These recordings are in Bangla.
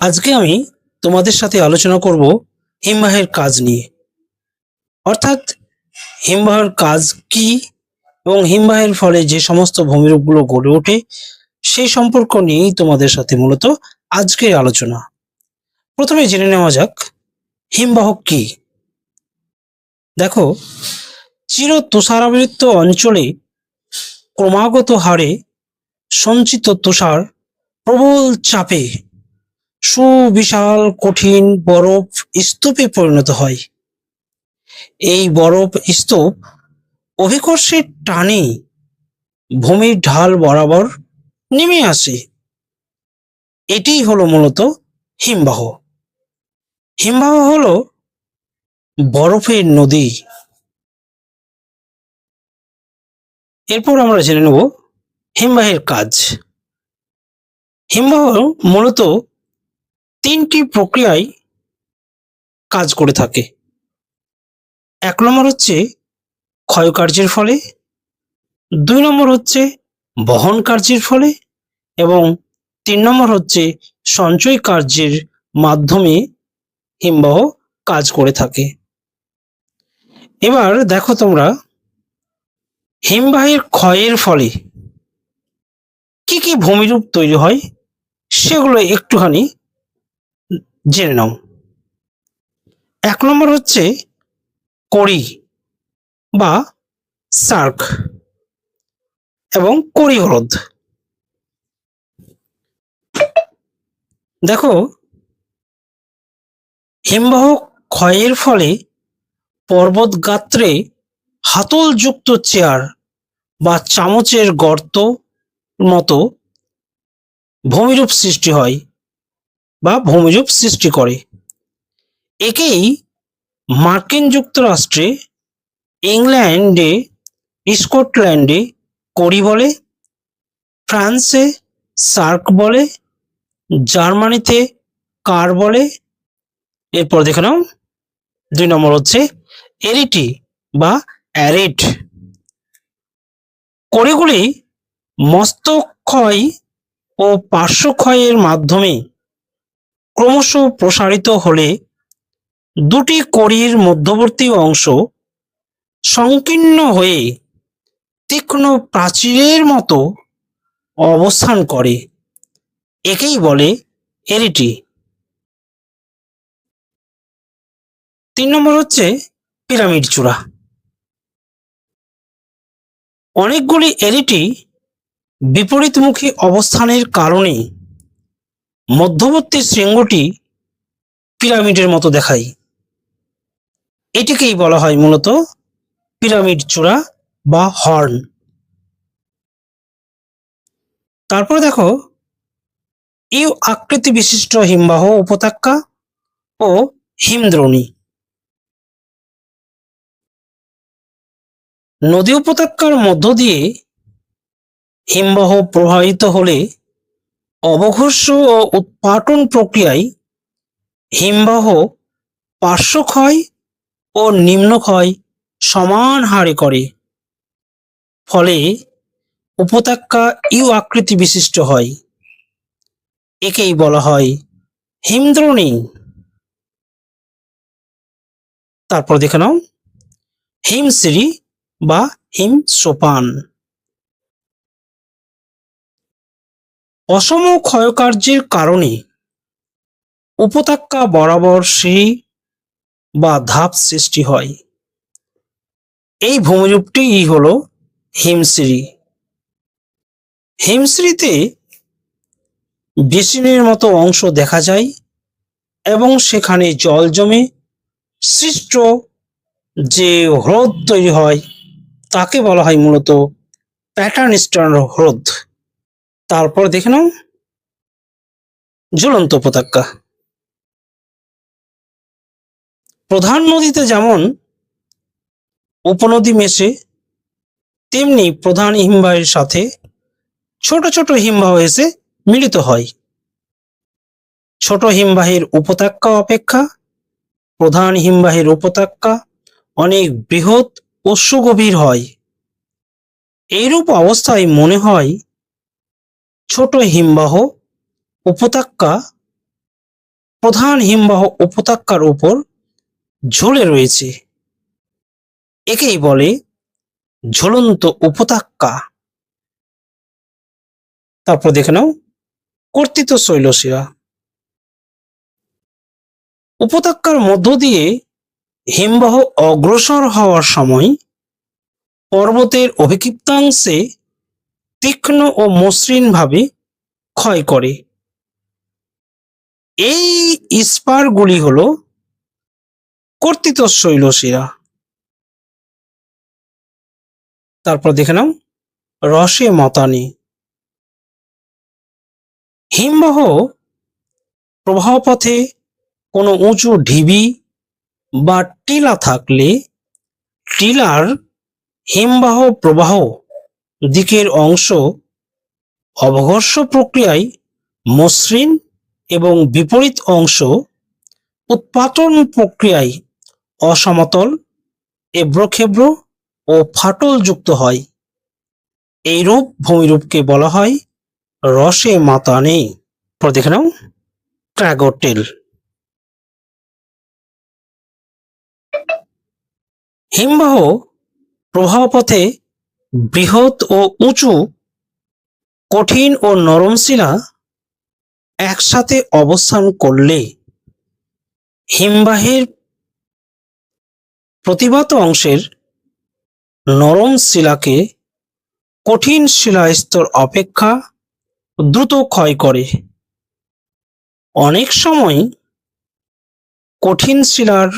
আজকে আমি তোমাদের সাথে আলোচনা করব হিমবাহের কাজ নিয়ে। অর্থাৎ হিমবাহের কাজ কি এবং হিমবাহের ফলে যে সমস্ত ভূমিরূপগুলো গড়ে ওঠে, সেই সম্পর্ক নিয়েই তোমাদের সাথে মূলত আজকের আলোচনা। প্রথমে জেনে নেওয়া যাক, হিমবাহ কি? দেখো, চির তুষারাবৃত অঞ্চলে ক্রমাগত হারে সঞ্চিত তুষার প্রবল চাপে সুবিশাল, কঠিন বরফ স্তূপে পরিণত হয়। এই বরফ স্তূপ অভিকর্ষের টানে ভূমির ঢাল বরাবর নেমে আসে। এটিই হলো মূলত হিমবাহ। হিমবাহ হলো বরফের নদী। এরপর আমরা জেনে নেব হিমবাহের কাজ। হিমবাহ মূলত তিনটি প্রক্রিয়ায় কাজ করে থাকে। এক নম্বর হচ্ছে ক্ষয়কার্যের ফলে, দুই নম্বর হচ্ছে বহন কার্যের ফলে, এবং তিন নম্বর হচ্ছে সঞ্চয় কার্যের মাধ্যমে হিমবাহ কাজ করে থাকে। এবার দেখো তোমরা, হিমবাহের ক্ষয়ের ফলে কি কি ভূমিরূপ তৈরি হয়, সেগুলো একটুখানি জেনে নাও। এক নম্বর হচ্ছে কড়ি বা সার্ক এবং কড়ি হলদ। দেখো হিমবাহ ক্ষয়ের ফলে পর্বত গাত্রে হাতলযুক্ত চেয়ার বা চামচের গর্ত মতো ভূমিরূপ সৃষ্টি হয়। বা ভূমিরূপ সৃষ্টি করে। একেই মার্কিন যুক্তরাষ্ট্রে ইংল্যান্ডে, স্কটল্যান্ডে করি বলে, ফ্রান্সে সার্ক বলে, জার্মানিতে কার বলে। এরপর দেখে নাও, দুই নম্বর হচ্ছে এরিটি বা অ্যারিট কড়িগুলি মস্তক্ষয় ও পার্শ্বক্ষয়ের মাধ্যমে ক্রমশ প্রসারিত হলে দুটি কড়ির মধ্যবর্তী অংশ সংকীর্ণ হয়ে তীক্ষ্ণ প্রাচীরের মতো অবস্থান করে। একেই বলে এরিটি। তিন নম্বর হচ্ছে পিরামিড চূড়া। অনেকগুলি এরিটি বিপরীতমুখী অবস্থানের কারণে মধ্যবর্তী শৃঙ্গটি পিরামিডের মতো দেখায় এটিকেই বলা হয় মূলত পিরামিড চূড়া বা হর্ন। তারপর দেখো, ইউ আকৃতি বিশিষ্ট হিমবাহ, উপত্যকা ও হিমদ্রোণী। নদী উপত্যকার মধ্য দিয়ে হিমবাহ প্রবাহিত হলে অবঘর্ষ ও উৎপাটন প্রক্রিয়ায় হিমবাহ পার্শ্বক্ষয় ও নিম্নক্ষয় সমান হারে করে। ফলে উপত্যকা ইউ আকৃতি বিশিষ্ট হয়। একেই বলা হয় হিমদ্রোণী তারপর দেখে নাও হিমসিরি বা হিম সোপান অসম ক্ষয়কার্যের কারণে উপত্যকা বরাবর সিঁড়ি বা ধাপ সৃষ্টি হয়। এই ভূমিরূপটিই হল হিমসিঁড়ি হিমসিঁড়িতে বেসিনের মতো অংশ দেখা যায় এবং সেখানে জল জমে সৃষ্ট যে হ্রদ তৈরি হয়, তাকে বলা হয় মূলত প্যাটার্ন স্টার্ন হ্রদ। তারপর দেখে নাও। ঝুলন্ত উপত্যকা প্রধান নদীতে যেমন উপনদী মেশে, তেমনি প্রধান হিমবাহের সাথে ছোট ছোট হিমবাহ এসে মিলিত হয়। ছোট হিমবাহের উপত্যকা অপেক্ষা, প্রধান হিমবাহের উপত্যকা অনেক বৃহৎ ও সুগভীর হয়। এইরূপ অবস্থায় মনে হয় ছোট হিমবাহ উপত্যকা, প্রধান হিমবাহ উপত্যকার উপর ঝুলে রয়েছে। একেই বলে ঝুলন্ত উপত্যকা। তারপর দেখে নাও, কর্তৃত শৈলশিরা। উপত্যকার মধ্য দিয়ে হিমবাহ অগ্রসর হওয়ার সময় পর্বতের অভিক্ষিপ্তাংশে তীক্ষ্ণ ও মসৃণভাবে ক্ষয় করে। এই ইস্পারগুলি হল কর্তৃত শৈলশিরা। তারপর দেখে নাও, রসে মতানি। হিমবাহ প্রবাহপথে কোনো উঁচু ঢিবি বা টিলা থাকলে টিলার হিমবাহ প্রবাহ দিকের অংশ অবঘর্ষ প্রক্রিয়ায় মসৃণ এবং বিপরীত অংশ উৎপাটন প্রক্রিয়ায় অসমতল এব্রোখেব্র ও ফাটল যুক্ত হয়। এই রূপ ভূমিরূপকে বলা হয় রসে মাতানে। পর দেখে নাও ক্র্যাগোটেল হিমবাহ প্রবাহপথে বৃহৎ ও উঁচু, কঠিন ও নরম শিলা একসাথে অবস্থান করলে হিমবাহের প্রতিবাত অংশের নরম শিলাকে কঠিন শিলাস্তর অপেক্ষা দ্রুত ক্ষয় করে। অনেক সময় কঠিন শিলার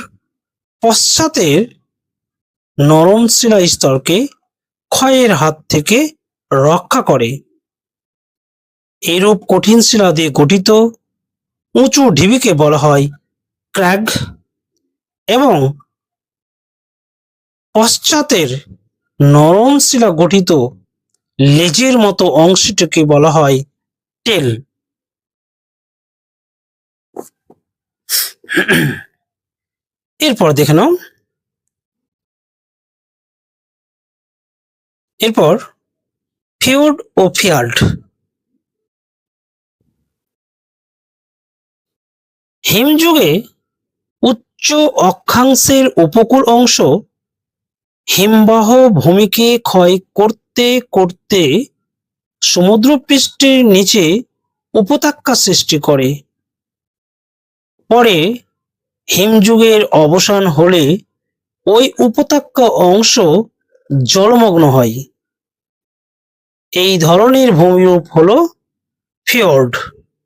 পশ্চাতের নরম শিলা স্তরকে ক্ষয়ের হাত থেকে রক্ষা করে। এরূপ কঠিন শিলা দিয়ে গঠিত উঁচু ঢিবিকে বলা হয় ক্র্যাগ এবং পশ্চাতের নরম শিলা গঠিত লেজের মতো অংশটিকে বলা হয় টেল। এরপর দেখে নাও। এরপর ফিউড ও ফিয়ার্ড হিমযুগে উচ্চ অক্ষাংশের উপকূল অংশ হিমবাহ ভূমিকে ক্ষয় করতে করতে সমুদ্রপৃষ্ঠের নিচে উপত্যকা সৃষ্টি করে। পরে হিমযুগের অবসান হলে ওই উপত্যকা অংশ জলমগ্ন হয়। এই ধরনের ভূমিরূপ হল ফিয়র্ড